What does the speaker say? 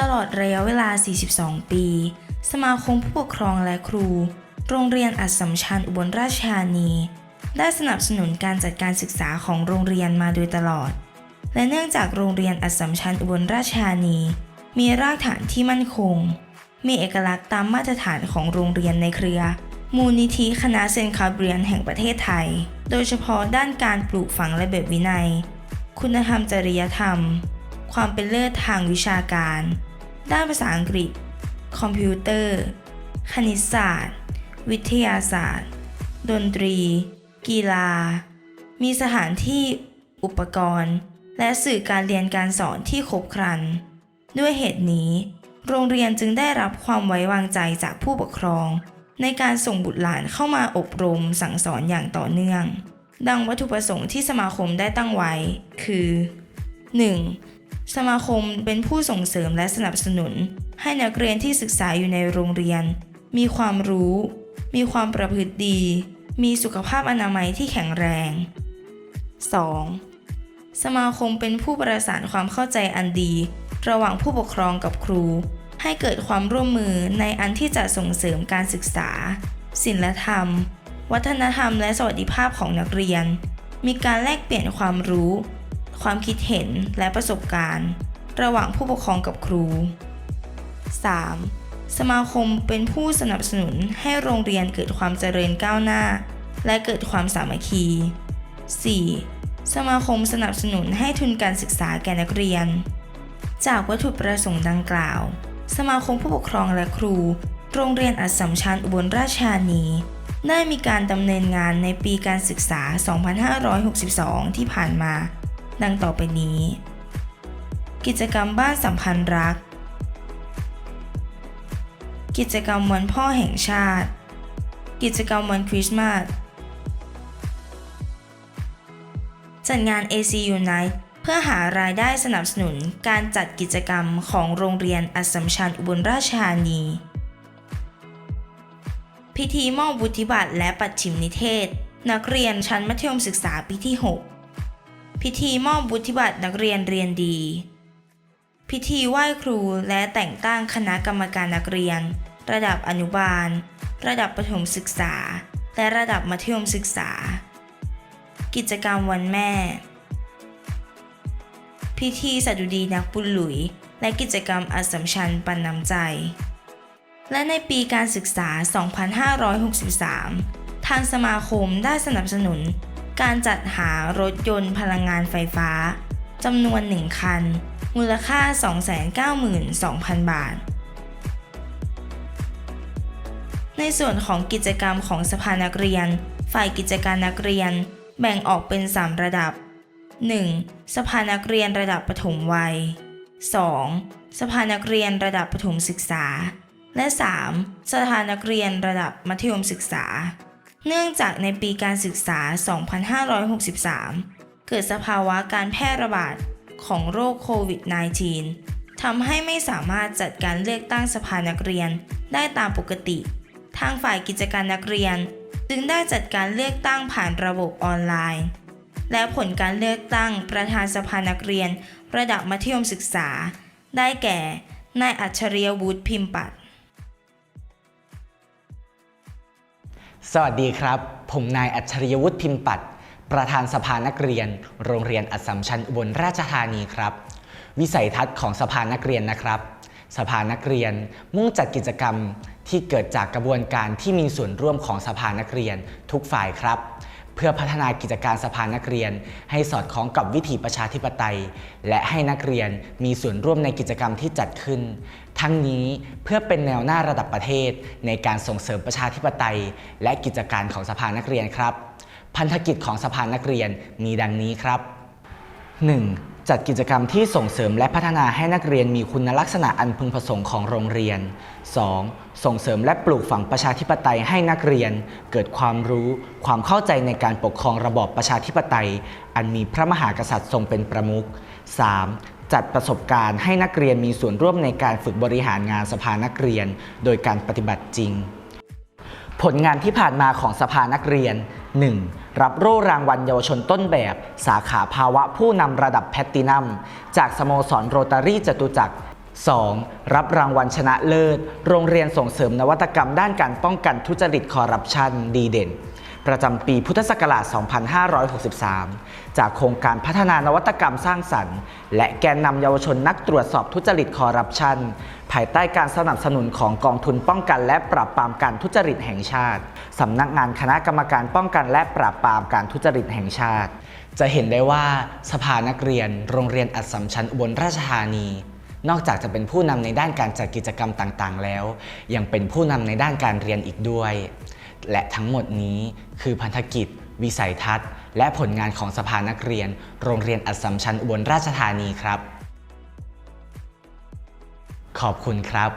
ตลอดระยะเวลา 42 ปี สมาคมผู้ปกครองและครู โรงเรียนอัสสัมชัญอุบลราชธานี ได้สนับสนุนการจัดการศึกษาของโรงเรียนมาโดยตลอด และเนื่องจากโรงเรียนอัสสัมชัญอุบลราชธานี มีรากฐานที่มั่นคง มีเอกลักษณ์ตามมาตรฐานของโรงเรียนในเครือ มูลนิธิคณะเซนคาเบียนแห่งประเทศไทย โดยเฉพาะด้านการปลูกฝังระเบียบวินัย คุณธรรมจริยธรรมความเป็นเลิศทางวิชาการ ด้านภาษาอังกฤษ คอมพิวเตอร์ คณิตศาสตร์ วิทยาศาสตร์ ดนตรี กีฬา มีสถานที่ อุปกรณ์ และสื่อการเรียนการสอนที่ครบครัน ด้วยเหตุนี้ โรงเรียนจึงได้รับความไว้วางใจจากผู้ปกครอง ในการส่งบุตรหลานเข้ามาอบรมสั่งสอนอย่างต่อเนื่อง ดังวัตถุประสงค์ที่สมาคมได้ตั้งไว้ คือ 1. สมาคมเป็นผู้ส่งเสริมและสนับสนุน ให้นักเรียนที่ศึกษาอยู่ในโรงเรียน มีความรู้ มีความประพฤติดี มีสุขภาพอนามัยที่แข็งแรง 2. สมาคมเป็นผู้ประสานความเข้าใจอันดี ระหว่างผู้ปกครองกับครู ให้เกิดความร่วมมือในอันที่จะส่งเสริมการศึกษา ศิลธรรม วัฒนธรรมและสวัสดิภาพของนักเรียน มีการแลกเปลี่ยนความรู้ ความคิดเห็นและประสบการณ์ ระหว่างผู้ปกครองกับครู 3. สมาคมเป็นผู้สนับสนุนให้โรงเรียนเกิดความเจริญก้าวหน้า และเกิดความสามัคคี 4. สมาคมสนับสนุนให้ทุนการศึกษาแก่นักเรียน จากวัตถุประสงค์ดังกล่าว สมาคมผู้ปกครองและครู โรงเรียนอัสสัมชัญอุบลราชธานีได้มีการดำเนินงานในปีการศึกษา 2562 ที่ผ่านมา ดังต่อไปนี้ กิจกรรมบ้านสัมพันธ์รัก กิจกรรมวันพ่อแห่งชาติ กิจกรรมวันคริสต์มาสจัดงาน AC Unite เพื่อหารายได้สนับสนุนการจัดกิจกรรมของโรงเรียนอัสมชัญอุบลราชธานี พิธีมอบวุฒิบัตรและปัดฉิมนิเทศ นักเรียนชั้นมัธยมศึกษาปีที่ 6 พิธีมอบวุฒิบัตรนักเรียนเรียนดี พิธีไหว้ครูและแต่งตั้งคณะกรรมการนักเรียน ระดับอนุบาล ระดับประถมศึกษา และระดับมัธยมศึกษา กิจกรรมวันแม่ พิธีสดุดีนักบุญหลุย และกิจกรรมอัสมชัญปันน้ำใจ และในปีการศึกษา 2563 ทางสมาคมได้สนับสนุน การจัดหารถยนต์พลังงานไฟฟ้าจำนวน 1 คัน มูลค่า 292,000 บาท ในส่วนของกิจกรรมของสภานักเรียน ฝ่ายกิจการนักเรียน แบ่งออกเป็น 3 ระดับ 1. สภานักเรียนระดับประถมวัย 2. สภานักเรียนระดับประถมศึกษา และ 3. สภานักเรียนระดับมัธยมศึกษา เนื่องจากในปีการศึกษา 2563 เกิดสภาวะการแพร่ระบาดของโรคโควิด -19 ทำให้ไม่สามารถจัดการเลือกตั้งสภานักเรียนได้ตามปกติ ทางฝ่ายกิจการนักเรียน จึงได้จัดการเลือกตั้งผ่านระบบออนไลน์ และผลการเลือกตั้งประธานสภานักเรียน ระดับมัธยมศึกษา ได้แก่ นายอัจฉริยวุฒิพิมพ์ปัต สวัสดีครับ ผมนายอัจฉริยวุฒิพิมพ์ปัด ประธานสภานักเรียน โรงเรียนอัสสัมชัญอุบลราชธานีครับ วิสัยทัศน์ของสภานักเรียนนะครับ สภานักเรียนมุ่งจัดกิจกรรมที่เกิดจากกระบวนการที่มีส่วนร่วมของสภานักเรียนทุกฝ่ายครับ พื่อพัฒนากิจการสภานักเรียน ให้สอดคล้องกับวิถีประชาธิปไตย และให้นักเรียนมีส่วนร่วมในกิจกรรมที่จัดขึ้น ทั้งนี้เพื่อเป็นแนวหน้าระดับประเทศ ในการส่งเสริมประชาธิปไตย และกิจการของสภานักเรียนครับ พันธกิจของสภานักเรียนมีดังนี้ครับ 1. จัดกิจกรรมที่ส่งเสริมและพัฒนาให้นักเรียนมีคุณลักษณะอันพึงประสงค์ของโรงเรียน 2. ส่งเสริมและปลูกฝังประชาธิปไตยให้นักเรียน เกิดความรู้ ความเข้าใจในการปกครองระบอบประชาธิปไตย อันมีพระมหากษัตริย์ทรงเป็นประมุข 3. จัดประสบการณ์ให้นักเรียนมีส่วนร่วมในการฝึกบริหารงานสภานักเรียน โดยการปฏิบัติจริง ผลงานที่ผ่านมาของสภานักเรียน 1. รับโล่รางวัลเยาวชนต้นแบบ สาขาภาวะผู้นำระดับแพลตตินัม จากสโมสรโรตารี่จตุจักร 2. รับรางวัลชนะเลิศ โรงเรียนส่งเสริมนวัตกรรมด้านการป้องกันทุจริตคอร์รัปชันดีเด่น ประจำปีพุทธศักราช 2563 จากโครงการพัฒนานวัตกรรมสร้างสรรค์ และแกนนำเยาวชนนักตรวจสอบทุจริตคอร์รัปชัน ภายใต้การสนับสนุนของกองทุนป้องกันและปราบปรามการทุจริตแห่งชาติ สำนักงานคณะกรรมการป้องกันและปราบปรามการทุจริตแห่งชาติ จะเห็นได้ว่าสภานักเรียน โรงเรียนอัสสัมชัญอุบลราชธานีนอกจากจะเป็นผู้นำในด้านการจัดกิจกรรมต่างๆ แล้ว ยังเป็นผู้นำในด้านการเรียนอีกด้วย และทั้งหมดนี้คือพันธกิจ วิสัยทัศน์ และผลงานของสภานักเรียน โรงเรียนอัสสัมชัญอุบลราชธานีครับ ขอบคุณครับ